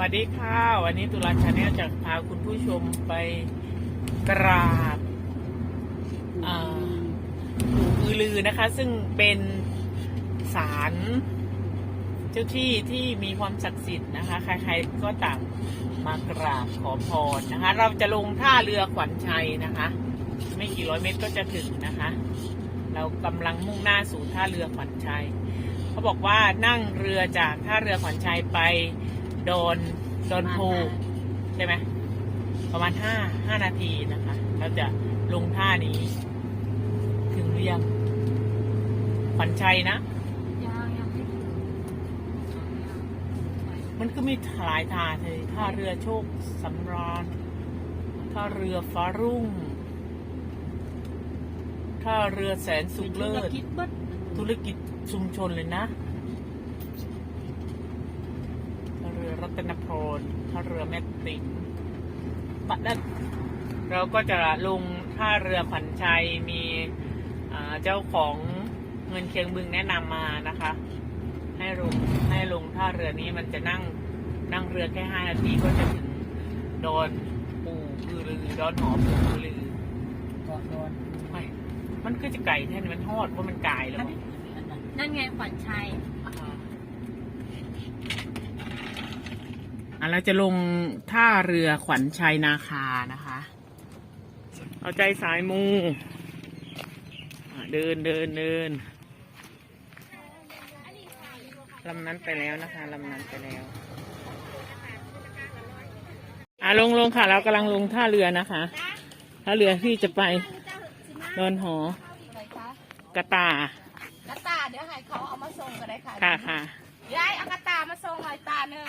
วัสดีค่ะ วันนี้ตุลาชาแนลจะพาคุณผู้ชมไปกราบปู่อือลือนะคะ ซึ่งเป็นศาลเจ้าที่ที่มีความศักดิ์สิทธิ์นะคะ ใครๆก็ต่างมากราบขอพรนะคะ เราจะลงท่าเรือขวัญชัยนะคะ ไม่กี่ร้อยเมตรก็จะถึงนะคะ เรากำลังมุ่งหน้าสู่ท่าเรือขวัญชัย เขาบอกว่านั่งเรือจากท่าเรือขวัญชัยไป โดนโดนภูใช่ไหมประมาณห้าห้านาทีนะคะเราจะลงท่านี้ ถึงหรือยังขวัญชัยนะยังยังไม่ถึงมันก็มีหลายท่าเลยท่าเรือโชคสำราญท่าเรือฟ้ารุ่งท่าเรือแสนสุขเลิธุรศกิจเบิดธุรกิจชุมชนเลยนะท่าเรือรั ตนพรท่าเรือแม่ติ๋มบัดนั้นเราก็จะลงท่าเรือขวัญชัยมีอ่าเจ้าของเงินเคียงบึงแนะนำมานะคะ ให้ลงให้ลงท่าเรือนี้มันจะนั่งนั่งเรือแค่ห้านาทีก็จะถึงดอนปู่อือรือดอนหอปู่อือรือก่อนโดนไม่มันก็จะไก่แท่นี้มันทอดเพราะมันไก่แล้วนั่นไงขวัญชัย อะ เราจะลงท่าเรือขวัญชัยนาคานะคะ เอาใจสายมูอะเดินเดินเดินลำนั้นไปแล้วนะคะลำนั้นไปแล้วอะลงลงค่ะ เรากำลังลงท่าเรือนะคะท่าเรือที่จะไปดอนหอกระตากระตาเดี๋ยวให้เขาเอามาส่งก็ได้ค่ะค่ะค่ะยายเอากระตามาส่งหน่อยตาหนึ่ง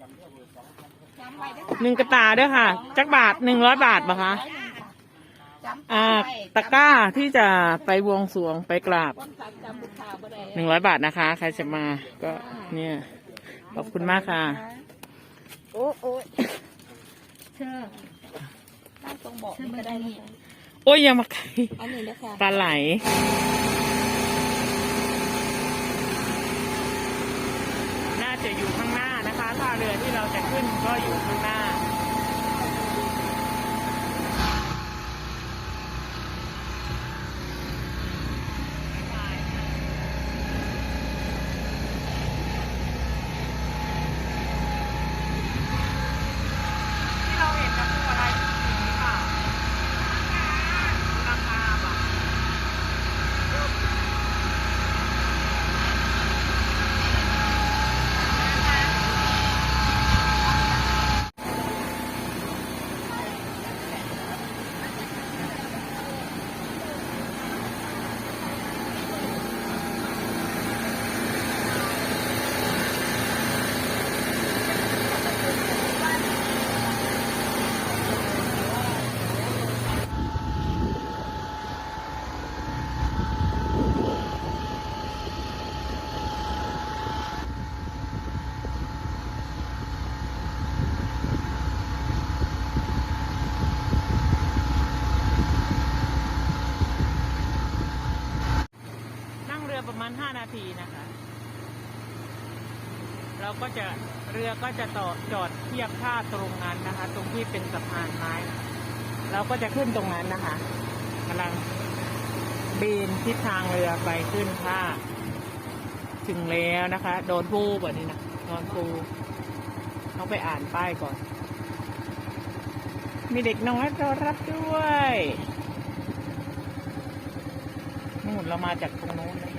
จำไว้ด้วยค่ะ หนึ่งกระตาด้วยค่ะ จักบาทหนึ่งร้อยบาทปะคะจำอ่าไว้ตะกร้าที่จะไปบวงสรวงไปกราบคนขับจำลูกค้าบ่ได้หนึ่งร้อยบาทนะคะ ใครจะมาก็เนี่ย ขอบคุณมากค่ะ โอ้โอ้ยเธอนั่งตรงเบอกเธอนี่มาก็ได้ได้นะนี่คะโอ้ยอยังมาไกลอันนี้นะคะปลาไหลน่าจะอยู่ข้าง เรือที่เราจะขึ้นก็อยู่ข้างหน้า ที่เราเห็นนะคืออะไรจริงหรือเปล่าราคาแบบ นั่งเรือประมาณ 5 นาทีนะคะ เรา ก็จะเรือก็จะต่อจอดเทียบท่าตรงนั้นนะคะ ตรงที่เป็นสะพานไม้ เราก็จะขึ้นตรงนั้นนะคะกำลังเบนทิศทางเรือไปขึ้นท่าถึงแล้วนะคะ โดนภูแบบนี้นะโดนภูต้องไปอ่านป้ายก่อน มีเด็กน้อยรอรับด้วยนู่นเรามาจากตรงโน้นเลย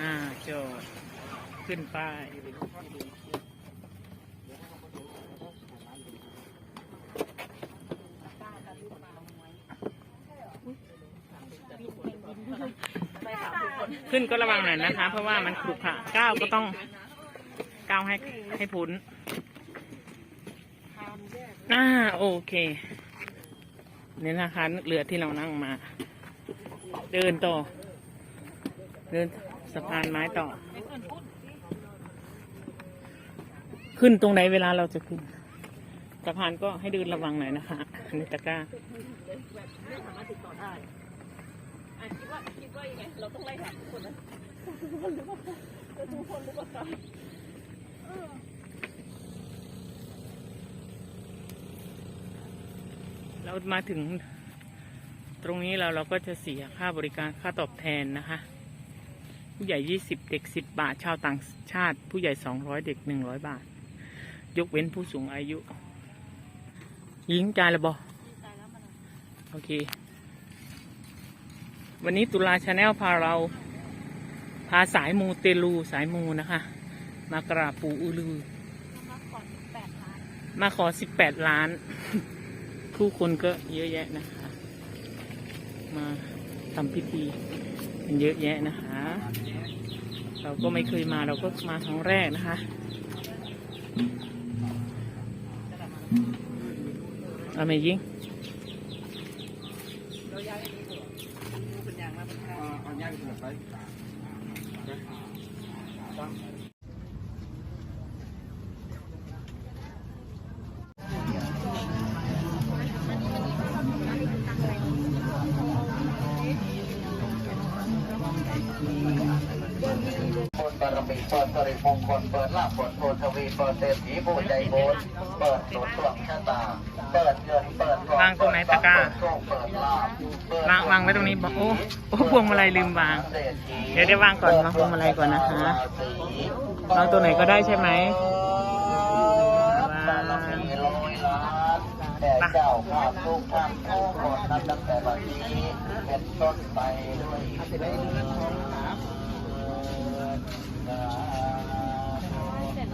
อ่าจอด ขึ้นป้ายขึ้นก็ระวังหน่อยนะคะ เพราะว่ามันขรุขระก้าวก็ต้องก้าวให้ให้พ้นอ่าโอเคนี่นะคะเรือที่เรานั่งมา เดินต่อ เดินสะพานไม้ต่อ ขึ้นตรงไหนเวลาเราจะขึ้นสะพานก็ให้เดินระวังหน่อยนะคะอันตะกร้าอะคิดว่าคิดว่ายังไงเราต้องไล่ถามทุกคนนะทุกคนรู้ว่าทุกคนรู้ว่าใครเออเรามาถึงตรงนี้เราเราก็จะเสียค่าบริการค่าตอบแทนนะคะ ผู้ใหญ่ยี่สิบเด็กสิบบาท ชาวต่างชาติ ผู้ใหญ่สองร้อยเด็กหนึ่งร้อยบาท ยกเว้นผู้สูงอายุ ยิงจานละบอตายแล้วมันโอเค วันนี้ตุลาชาแนลพาเรา พาสายมูเตลูสายมูนะคะ มากราบปู่อือลือมาขอแปดล้านมาขอสิบแปดล้านผู้คนก็เยอะแยะนะคะ มาทำพิธีกันเยอะแยะนะคะ เราก็ไม่เคยมาเราก็มาครั้งแรกนะคะ เอาไหมยิงโรมีเปิดสริมงคลเปิดลาภเปิดโททวีเปิดเศรษฐีผู้ใจบุญเปิดหนุนดวงชะตา เปิดเงินเปิดทองวางตรงไหนตะกร้าเปิดโชคเปิดลาภเปิดวางวางไว้ตรงนี้บอกโอ้โอ้พวงมาลัยลืมวาง เศรษฐีเดี๋ยวได้วางก่อนวางพวงมาลัยก่อนนะคะ วางตัวไหนก็ได้ใช่ไหมบารมีร้อยล้านแต่เจ้าภาพทุกท่านทุกคนนับตั้งแต่วันนี้เป็นต้นไปด้วยเถิด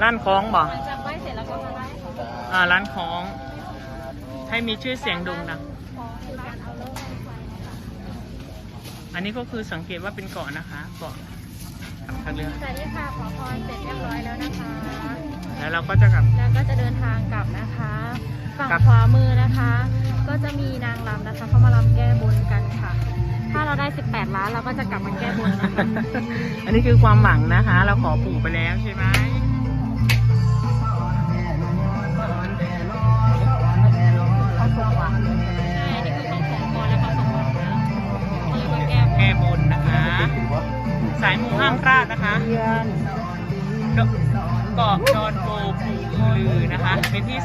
ร้านคล้องบอกหลังจากไหว้เสร็จแล้วก็มาไล่ขออ่าร้านคล้อง ให้มีชื่อเสียงโด่งดัง ขอคือการเอาเลิกเอาไฟนะคะอันนี้ก็คือสังเกตว่าเป็นเกาะนะคะ เกาะทางเรือสวัสดีค่ะขอพรเสร็จเรียบร้อยแล้วนะคะ แล้วเราก็จะกลับ แล้วก็จะเดินทางกลับนะคะ ฝั่งครับ ขวามือนะคะ ก็จะมีนางรำนะคะเขามาลำแก้บนกันค่ะ ถ้าเราได้ 18 ล้านเราก็จะกลับมาแก้บนนะคะ อันนี้คือความหวังนะคะ เราขอปู่ไปแล้วใช่ไหม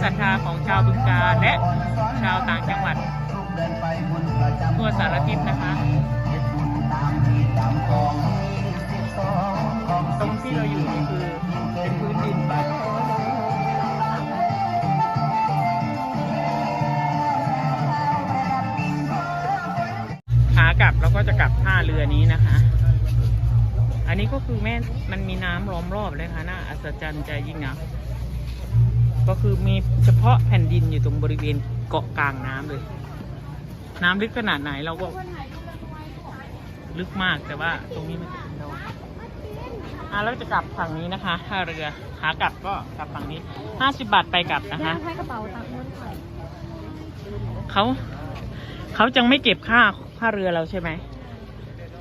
รัทธาของชาวบึงกาฬและชาวต่างจังหวัดทั่วสารทิศนะคะ ตรงที่เราอยู่นี่คือเป็นพื้นดินขากลับเราก็จะกลับท่าเรือนี้นะคะ อันนี้ก็คือแม่มันมีน้ำล้อมรอบเลยค่ะน่าอัศจรรย์ใจยิ่งนะ ก็คือมีเฉพาะแผ่นดินอยู่ตรงบริเวณเกาะกลางน้ำเลย น้ำลึกขนาดไหนเราก็ลึกมากแต่ว่าตรงนี้มันจะเป็นดอยอะเราจะกลับฝั่งนี้นะคะท่าเรือขากลับก็กลับฝั่งนี้ห้าสิบบาทไปกลับนะคะให้กระเป๋าตังค์ด้วยค่ะเขาเขาจังไม่เก็บค่าค่าเรือเราใช่ไหม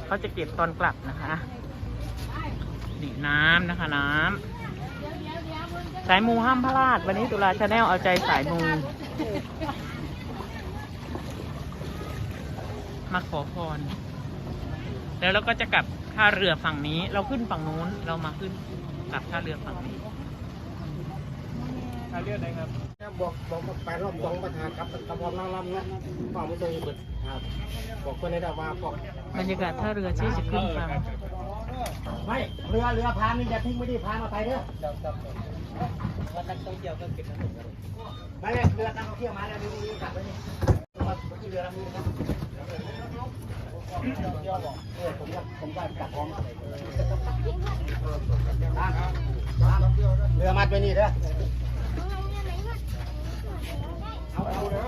เขาจะเก็บตอนกลับนะคะนี่น้ำนะคะน้ำ สายมูห้ามพลาด วันนี้ตุลาชาแนลเอาใจสายมู มาขอพร แล้วเราก็จะกลับท่าเรือฝั่งนี้ เราขึ้นฝั่งนู้น เรามาขึ้นกลับท่าเรือฝั่งนี้ท่าเรือไหนครับบอกบอกว่าไปรอบสองประธานครับกระบอกนางรำเนาะฟังไม่ตรงเบิดครับบอกคนในดาว่าบอกบรรยากาศท่าเรือที่จะขึ้นฝั่งไม่เรือเรือพานนี่อย่าทิ้งไม่ได้พานเอาไปเด้อ วันนักท่องเที่ยวก็เก็บน้ำหนักกันม่เรือนักท่องเที่ยวมาแล้วดูดีกลับไปนี่มาที่เรือลำนี้ครับเออผมว่าผมว่าจับพร้อมเรือมัดไปนี่เด้อเอาเอาเด้อ